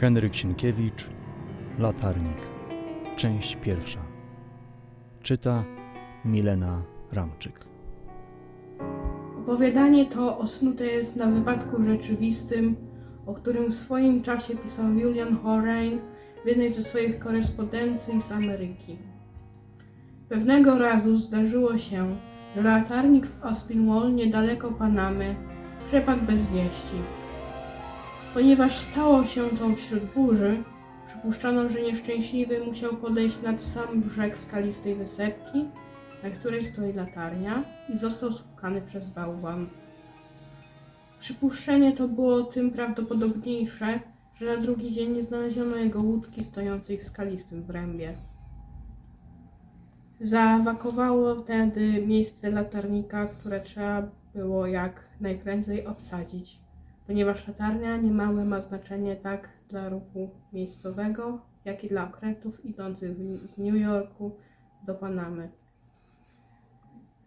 Henryk Sienkiewicz, Latarnik, część pierwsza. Czyta Milena Ramczyk. Opowiadanie to osnute jest na wypadku rzeczywistym, o którym w swoim czasie pisał Julian Horain w jednej ze swoich korespondencji z Ameryki. Pewnego razu zdarzyło się, że latarnik w Aspinwall niedaleko Panamy przepadł bez wieści. Ponieważ stało się to wśród burzy, przypuszczano, że nieszczęśliwy musiał podejść nad sam brzeg skalistej wysepki, na której stoi latarnia i został spłukany przez bałwan. Przypuszczenie to było tym prawdopodobniejsze, że na drugi dzień nie znaleziono jego łódki stojącej w skalistym wrębie. Zaawakowało wtedy miejsce latarnika, które trzeba było jak najprędzej obsadzić, ponieważ latarnia niemałe ma znaczenie tak dla ruchu miejscowego, jak i dla okrętów idących z New Yorku do Panamy.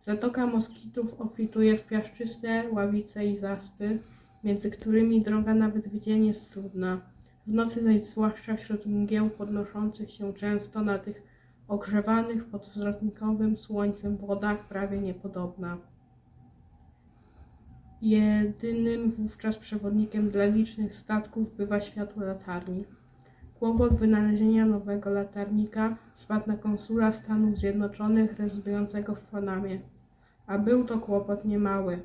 Zatoka moskitów obfituje w piaszczyste ławice i zaspy, między którymi droga nawet w dzień jest trudna. W nocy zaś zwłaszcza wśród mgieł podnoszących się często na tych ogrzewanych pod wzrotnikowym słońcem wodach prawie niepodobna. Jedynym wówczas przewodnikiem dla licznych statków bywa światło latarni. Kłopot wynalezienia nowego latarnika spadł na konsula Stanów Zjednoczonych rezydującego w Panamie. A był to kłopot niemały.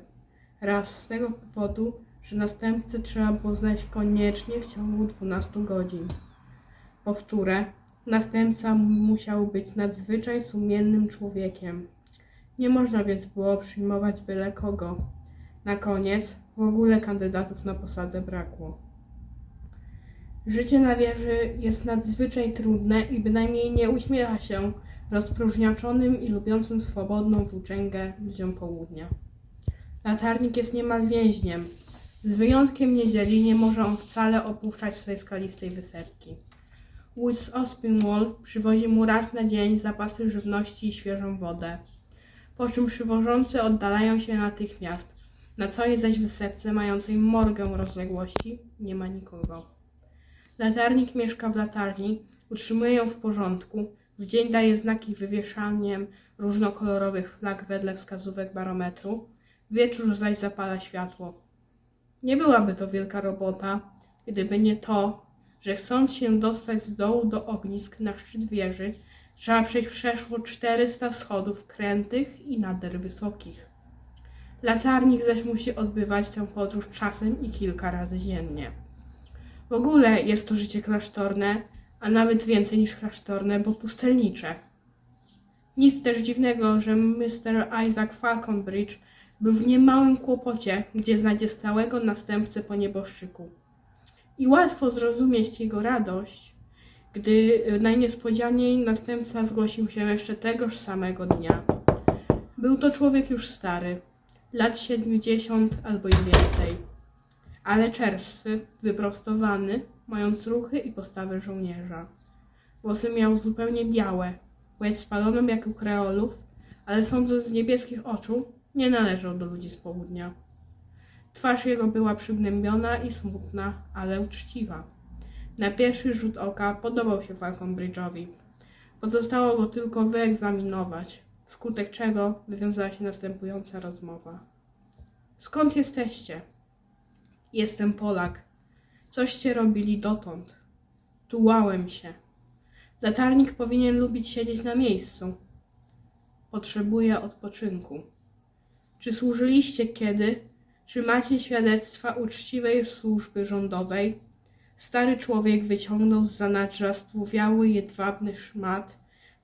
Raz z tego powodu, że następcę trzeba było znaleźć koniecznie w ciągu 12 godzin. Powtórę, następca musiał być nadzwyczaj sumiennym człowiekiem. Nie można więc było przyjmować byle kogo. Na koniec w ogóle kandydatów na posadę brakło. Życie na wieży jest nadzwyczaj trudne i bynajmniej nie uśmiecha się rozpróżniaczonym i lubiącym swobodną włóczęgę ludziom południa. Latarnik jest niemal więźniem. Z wyjątkiem niedzieli nie może on wcale opuszczać swej skalistej wysepki. Łódź z Ospinwall przywozi mu raz na dzień zapasy żywności i świeżą wodę. Po czym przywożący oddalają się natychmiast. Na całej zaś wysepce, mającej morgę rozległości, nie ma nikogo. Latarnik mieszka w latarni, utrzymuje ją w porządku, w dzień daje znaki wywieszaniem różnokolorowych flag wedle wskazówek barometru, wieczór zaś zapala światło. Nie byłaby to wielka robota, gdyby nie to, że chcąc się dostać z dołu do ognisk na szczyt wieży, trzeba przejść przeszło 400 schodów krętych i nader wysokich. Latarnik zaś musi odbywać tę podróż czasem i kilka razy dziennie. W ogóle jest to życie klasztorne, a nawet więcej niż klasztorne, bo pustelnicze. Nic też dziwnego, że Mr. Isaac Falconbridge był w niemałym kłopocie, gdzie znajdzie stałego następcę po nieboszczyku. I łatwo zrozumieć jego radość, gdy najniespodzianiej następca zgłosił się jeszcze tegoż samego dnia. Był to człowiek już stary, lat 70 albo i więcej, ale czerstwy, wyprostowany, mając ruchy i postawę żołnierza. Włosy miał zupełnie białe, łez spaloną jak u kreolów, ale sądząc z niebieskich oczu, nie należał do ludzi z południa. Twarz jego była przygnębiona i smutna, ale uczciwa. Na pierwszy rzut oka podobał się Falconbridge'owi. Pozostało go tylko wyegzaminować, wskutek czego wywiązała się następująca rozmowa. Skąd jesteście? Jestem Polak. Coście robili dotąd? Tułałem się. Latarnik powinien lubić siedzieć na miejscu. Potrzebuję odpoczynku. Czy służyliście kiedy? Czy macie świadectwa uczciwej służby rządowej? Stary człowiek wyciągnął z zanadrza spłuwiały jedwabny szmat,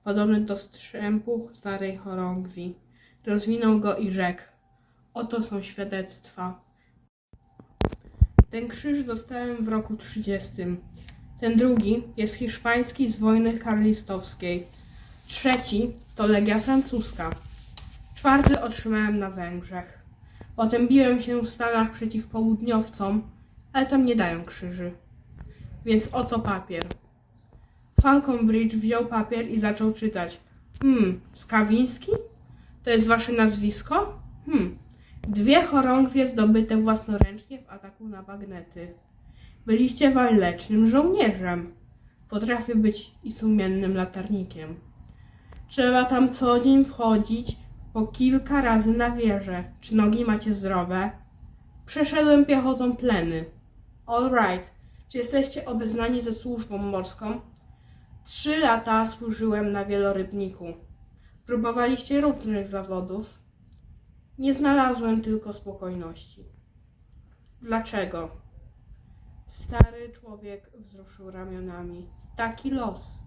podobny do strzępu starej chorągwi. Rozwinął go i rzekł: Oto są świadectwa. Ten krzyż dostałem w roku 30. Ten drugi jest hiszpański z wojny karlistowskiej. Trzeci to legia francuska. Czwarty otrzymałem na Węgrzech. Potem biłem się w Stanach przeciw południowcom, ale tam nie dają krzyży. Więc oto papier. Falconbridge wziął papier i zaczął czytać. Hmm, Skawiński? To jest wasze nazwisko? Hmm, Dwie chorągwie zdobyte własnoręcznie w ataku na bagnety. Byliście walecznym żołnierzem. Potrafię być i sumiennym latarnikiem. Trzeba tam co dzień wchodzić po kilka razy na wieżę. Czy nogi macie zdrowe? Przeszedłem piechotą pleny. All right. Czy jesteście obeznani ze służbą morską? Trzy lata służyłem na wielorybniku. Próbowaliście różnych zawodów. Nie znalazłem tylko spokojności. Dlaczego? Stary człowiek wzruszył ramionami. Taki los.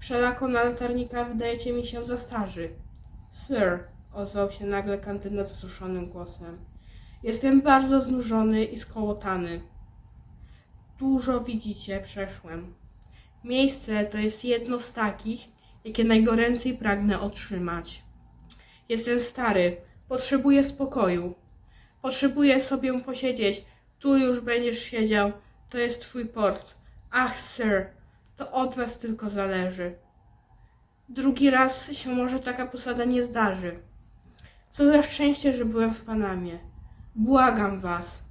Wszelako latarnika wydajecie mi się za starzy. Sir, ozwał się nagle kandydat wzruszonym głosem. Jestem bardzo znużony i skołotany. Dużo widzicie, przeszłem. Miejsce to jest jedno z takich, jakie najgoręcej pragnę otrzymać. Jestem stary, potrzebuję spokoju. Potrzebuję sobie posiedzieć. Tu już będziesz siedział. To jest twój port. Ach, sir, to od was tylko zależy. Drugi raz się może taka posada nie zdarzy. Co za szczęście, że byłem w Panamie. Błagam was.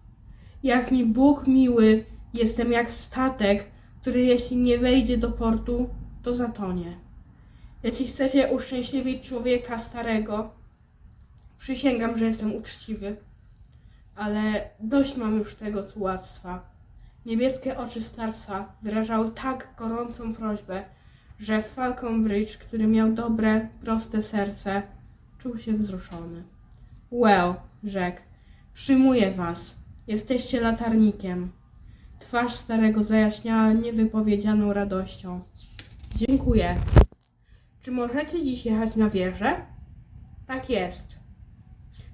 Jak mi Bóg miły, jestem jak statek, który jeśli nie wejdzie do portu, to zatonie. Jeśli chcecie uszczęśliwić człowieka starego, przysięgam, że jestem uczciwy, ale dość mam już tego tułactwa. Niebieskie oczy starca wyrażały tak gorącą prośbę, że Falcon Bridge, który miał dobre, proste serce, czuł się wzruszony. Well, rzekł, przyjmuję was. Jesteście latarnikiem. Twarz starego zajaśniała niewypowiedzianą radością. Dziękuję. Czy możecie dziś jechać na wieżę? Tak jest.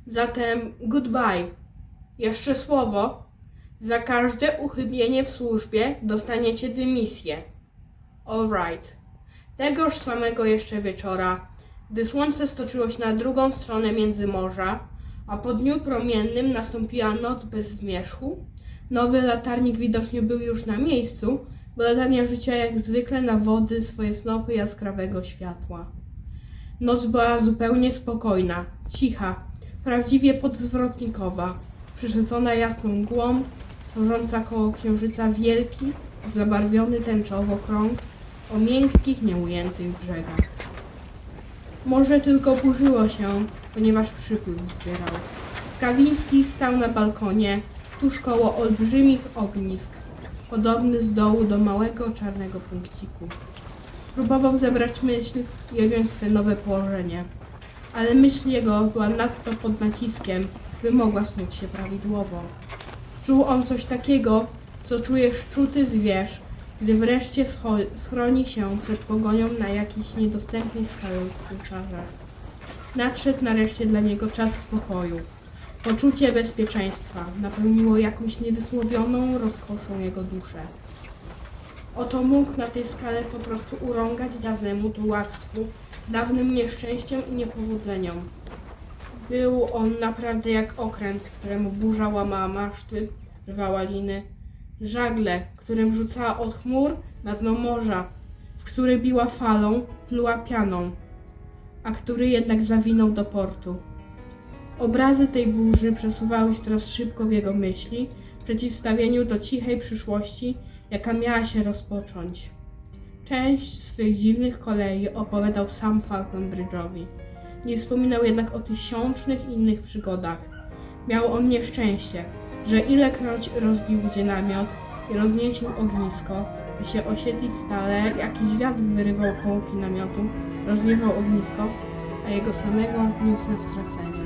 Zatem goodbye. Jeszcze słowo. Za każde uchybienie w służbie dostaniecie dymisję. All right. Tegoż samego jeszcze wieczora, gdy słońce stoczyło się na drugą stronę międzymorza, a po dniu promiennym nastąpiła noc bez zmierzchu, nowy latarnik widocznie był już na miejscu, bo latania życia jak zwykle na wody swoje snopy jaskrawego światła. Noc była zupełnie spokojna, cicha, prawdziwie podzwrotnikowa, przesycona jasną mgłą, tworząca koło księżyca wielki, zabarwiony tęczowo krąg o miękkich, nieujętych brzegach. Morze tylko burzyło się, ponieważ przypływ zbierał. Skawiński stał na balkonie, tuż koło olbrzymich ognisk, podobny z dołu do małego czarnego punkciku. Próbował zebrać myśl objąć swe nowe położenie, ale myśl jego była nadto pod naciskiem, by mogła snuć się prawidłowo. Czuł on coś takiego, co czuje szczuty zwierz, gdy wreszcie schroni się przed pogonią na jakiejś niedostępnej skale kurczarze. Nadszedł nareszcie dla niego czas spokoju. Poczucie bezpieczeństwa napełniło jakąś niewysłowioną rozkoszą jego duszę. Oto mógł na tej skale po prostu urągać dawnemu tułactwu, dawnym nieszczęściem i niepowodzeniom. Był on naprawdę jak okręt, któremu burza łamała maszty, rwała liny, żagle, którym rzucała od chmur na dno morza, w który biła falą, pluła pianą, a który jednak zawinął do portu. Obrazy tej burzy przesuwały się teraz szybko w jego myśli, w przeciwstawieniu do cichej przyszłości, jaka miała się rozpocząć. Część swych dziwnych kolei opowiadał sam Falcon Bridge'owi. Nie wspominał jednak o tysiącznych innych przygodach. Miał on nieszczęście, że ilekroć rozbił gdzie namiot i rozniecił ognisko, by się osiedlić stale, jakiś wiatr wyrywał kołki namiotu, rozwiewał ognisko, a jego samego niósł na stracenie.